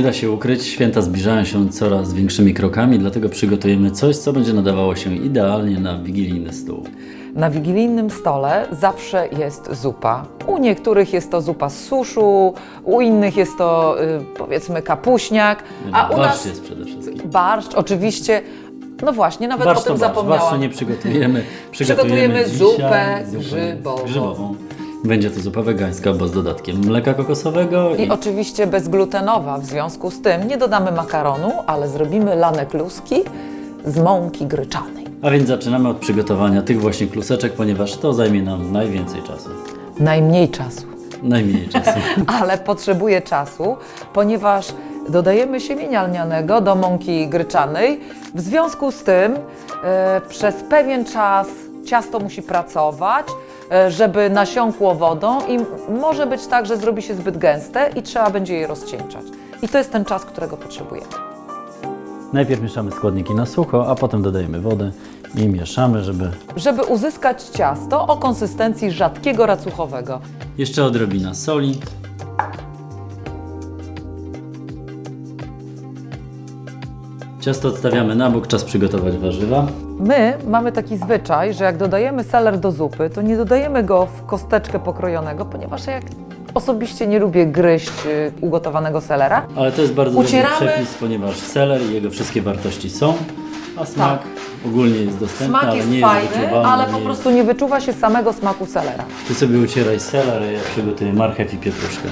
Nie da się ukryć, święta zbliżają się coraz większymi krokami, dlatego przygotujemy coś, co będzie nadawało się idealnie na wigilijny stół. Na wigilijnym stole zawsze jest zupa. U niektórych jest to zupa z suszu, u innych jest to y, powiedzmy kapuśniak, a u Barszcz nas jest przede wszystkim. barszcz oczywiście. No właśnie, nawet Barszcz o tym to barszcz. zapomniałam. Barszczu nie przygotujemy. Przygotujemy dzisiaj zupę grzybową. Będzie to zupa wegańska, bo z dodatkiem mleka kokosowego I oczywiście bezglutenowa, w związku z tym nie dodamy makaronu, ale zrobimy lane kluski z mąki gryczanej. A więc zaczynamy od przygotowania tych właśnie kluseczek, ponieważ to zajmie nam najwięcej czasu. Najmniej czasu. Najmniej czasu. ale potrzebuje czasu, ponieważ dodajemy siemienia lnianego do mąki gryczanej. W związku z tym e, przez pewien czas ciasto musi pracować, żeby nasiąkło wodą i może być tak, że zrobi się zbyt gęste i trzeba będzie je rozcieńczać. I to jest ten czas, którego potrzebujemy. Najpierw mieszamy składniki na sucho, a potem dodajemy wodę i mieszamy, żeby Żeby uzyskać ciasto o konsystencji rzadkiego racuchowego. jeszcze odrobina soli. Ciasto odstawiamy na bok, czas przygotować warzywa. My mamy taki zwyczaj, że jak dodajemy seler do zupy, to nie dodajemy go w kosteczkę pokrojonego, ponieważ jak osobiście nie lubię gryźć y, ugotowanego selera. Ale to jest bardzo Ucieramy. dobry przepis, ponieważ seler i jego wszystkie wartości są, a smak ogólnie jest dostępny, Smak ale jest nie jest fajny, wyczuwalny. ale nie po jest- prostu nie wyczuwa się samego smaku selera. Ty sobie ucieraj seler, a ja przygotuję marchew i pietruszkę.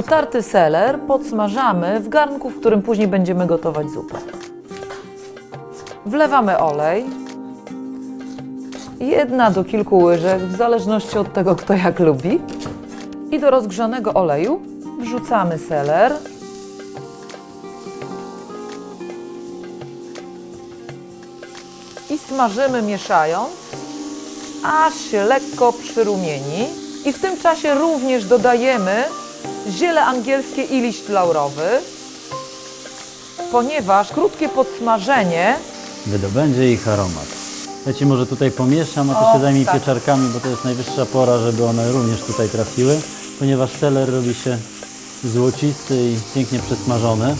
Utarty seler podsmażamy w garnku, w którym później będziemy gotować zupę. Wlewamy olej. Jedna do kilku łyżek, w zależności od tego, kto jak lubi. I do rozgrzanego oleju wrzucamy seler. I smażymy mieszając, aż się lekko przyrumieni. I w tym czasie również dodajemy ziele angielskie i liść laurowy, ponieważ krótkie podsmażenie Wydobędzie ich aromat. Ja Ci może tutaj pomieszam, a Ty O, się zajmij tak. pieczarkami, bo to jest najwyższa pora, żeby one również tutaj trafiły, ponieważ seler robi się złocisty i pięknie przesmażony.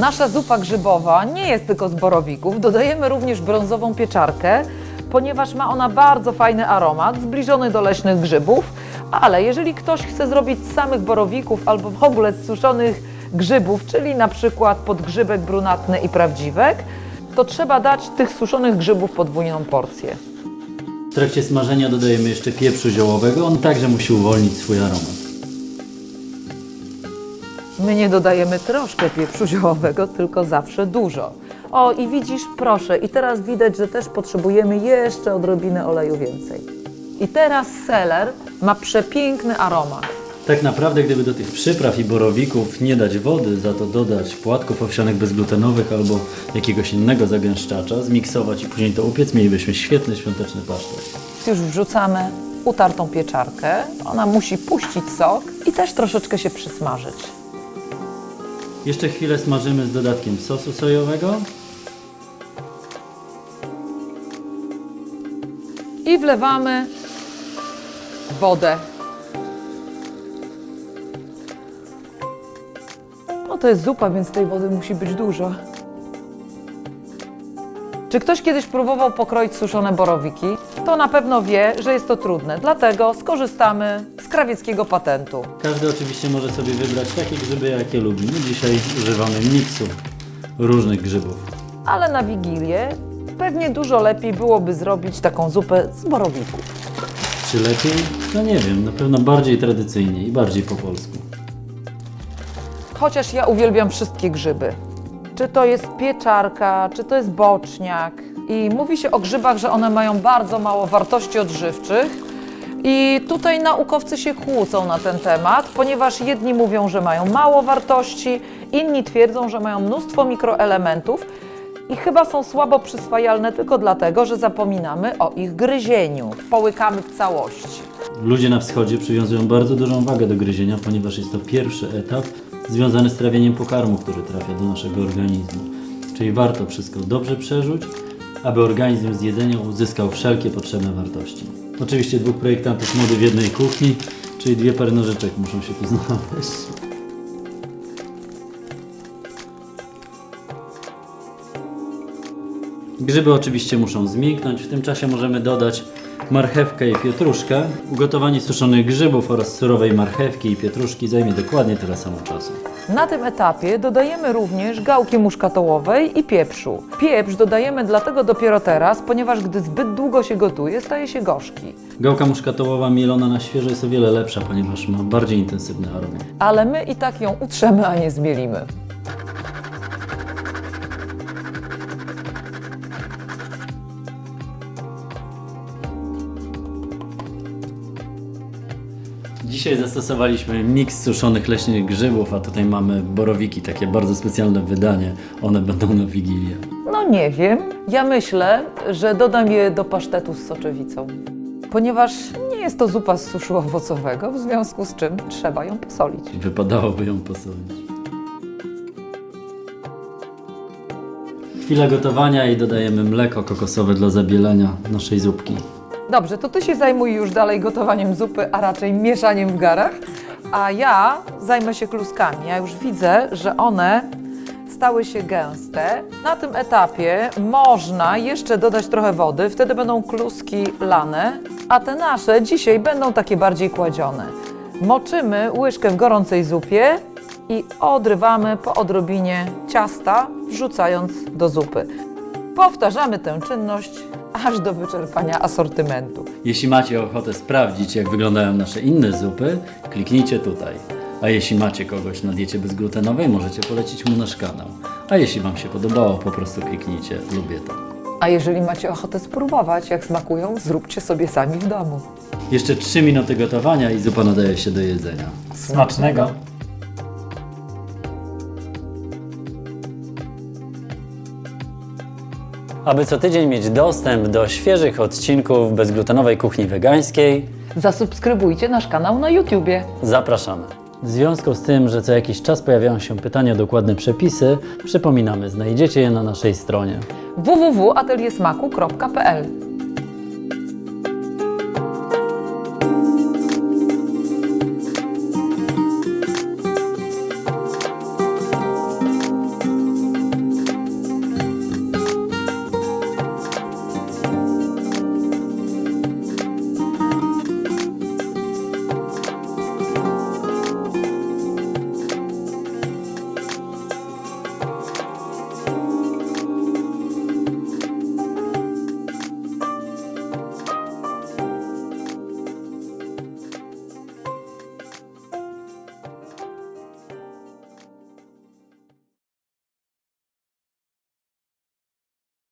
Nasza zupa grzybowa nie jest tylko z borowików. Dodajemy również brązową pieczarkę, ponieważ ma ona bardzo fajny aromat, zbliżony do leśnych grzybów. Ale jeżeli ktoś chce zrobić z samych borowików albo w ogóle z suszonych grzybów, czyli na przykład podgrzybek brunatny i prawdziwek, to trzeba dać tych suszonych grzybów podwójną porcję. W trakcie smażenia dodajemy jeszcze pieprzu ziołowego, on także musi uwolnić swój aromat. My nie dodajemy troszkę pieprzu ziołowego, tylko zawsze dużo. O, i widzisz, proszę, i teraz widać, że też potrzebujemy jeszcze odrobinę oleju więcej. I teraz seler ma przepiękny aromat. Tak naprawdę, gdyby do tych przypraw i borowików nie dać wody, za to dodać płatków owsianych bezglutenowych albo jakiegoś innego zagęszczacza, zmiksować i później to upiec, mielibyśmy świetny świąteczny pasztet. Już wrzucamy utartą pieczarkę. Ona musi puścić sok i też troszeczkę się przysmażyć. Jeszcze chwilę smażymy z dodatkiem sosu sojowego. I wlewamy wodę. No to jest zupa, więc tej wody musi być dużo. Czy ktoś kiedyś próbował pokroić suszone borowiki? To na pewno wie, że jest to trudne, dlatego skorzystamy z krawieckiego patentu. Każdy oczywiście może sobie wybrać takie grzyby, jakie lubi. My dzisiaj używamy miksu różnych grzybów. Ale na Wigilię pewnie dużo lepiej byłoby zrobić taką zupę z borowików. Czy lepiej? No nie wiem, na pewno bardziej tradycyjnie i bardziej po polsku. Chociaż ja uwielbiam wszystkie grzyby. Czy to jest pieczarka, czy to jest boczniak. I mówi się o grzybach, że one mają bardzo mało wartości odżywczych. I tutaj naukowcy się kłócą na ten temat, ponieważ jedni mówią, że mają mało wartości, inni twierdzą, że mają mnóstwo mikroelementów i chyba są słabo przyswajalne tylko dlatego, że zapominamy o ich gryzieniu. Połykamy w całości. Ludzie na wschodzie przywiązują bardzo dużą wagę do gryzienia, ponieważ jest to pierwszy etap związany z trawieniem pokarmu, który trafia do naszego organizmu. Czyli warto wszystko dobrze przerzuć aby organizm z jedzenia uzyskał wszelkie potrzebne wartości. Oczywiście dwóch projektantów mody w jednej kuchni, czyli dwie pary nożyczek muszą się tu znaleźć. Grzyby oczywiście muszą zmięknąć, w tym czasie możemy dodać marchewkę i pietruszkę. Ugotowanie suszonych grzybów oraz surowej marchewki i pietruszki zajmie dokładnie tyle samo czasu. Na tym etapie dodajemy również gałki muszkatołowej i pieprzu. Pieprz dodajemy dlatego dopiero teraz, ponieważ gdy zbyt długo się gotuje, staje się gorzki. Gałka muszkatołowa mielona na świeżo jest o wiele lepsza, ponieważ ma bardziej intensywny aromat. Ale my i tak ją utrzemy, a nie zmielimy. Dzisiaj zastosowaliśmy miks suszonych leśnych grzybów, a tutaj mamy borowiki, takie bardzo specjalne wydanie. One będą na Wigilię. No nie wiem. Ja myślę, że dodam je do pasztetu z soczewicą. Ponieważ nie jest to zupa z suszu owocowego, w związku z czym trzeba ją posolić. Wypadałoby ją posolić. Chwila gotowania i dodajemy mleko kokosowe dla zabielenia naszej zupki. Dobrze, to ty się zajmuj już dalej gotowaniem zupy, a raczej mieszaniem w garach, a ja zajmę się kluskami. Ja już widzę, że one stały się gęste. Na tym etapie można jeszcze dodać trochę wody, wtedy będą kluski lane, a te nasze dzisiaj będą takie bardziej kładzione. Moczymy łyżkę w gorącej zupie i odrywamy po odrobinie ciasta, wrzucając do zupy. Powtarzamy tę czynność aż do wyczerpania asortymentu. Jeśli macie ochotę sprawdzić, jak wyglądają nasze inne zupy, kliknijcie tutaj. A jeśli macie kogoś na diecie bezglutenowej, możecie polecić mu nasz kanał. A jeśli Wam się podobało, po prostu kliknijcie lubię to. A jeżeli macie ochotę spróbować, jak smakują, zróbcie sobie sami w domu. Jeszcze 3 minuty gotowania i zupa nadaje się do jedzenia. Smacznego! Aby co tydzień mieć dostęp do świeżych odcinków bezglutenowej kuchni wegańskiej, Zasubskrybujcie nasz kanał na YouTubie. zapraszamy. W związku z tym, że co jakiś czas pojawiają się pytania o dokładne przepisy, przypominamy, znajdziecie je na naszej stronie. www.ateliersmaku.pl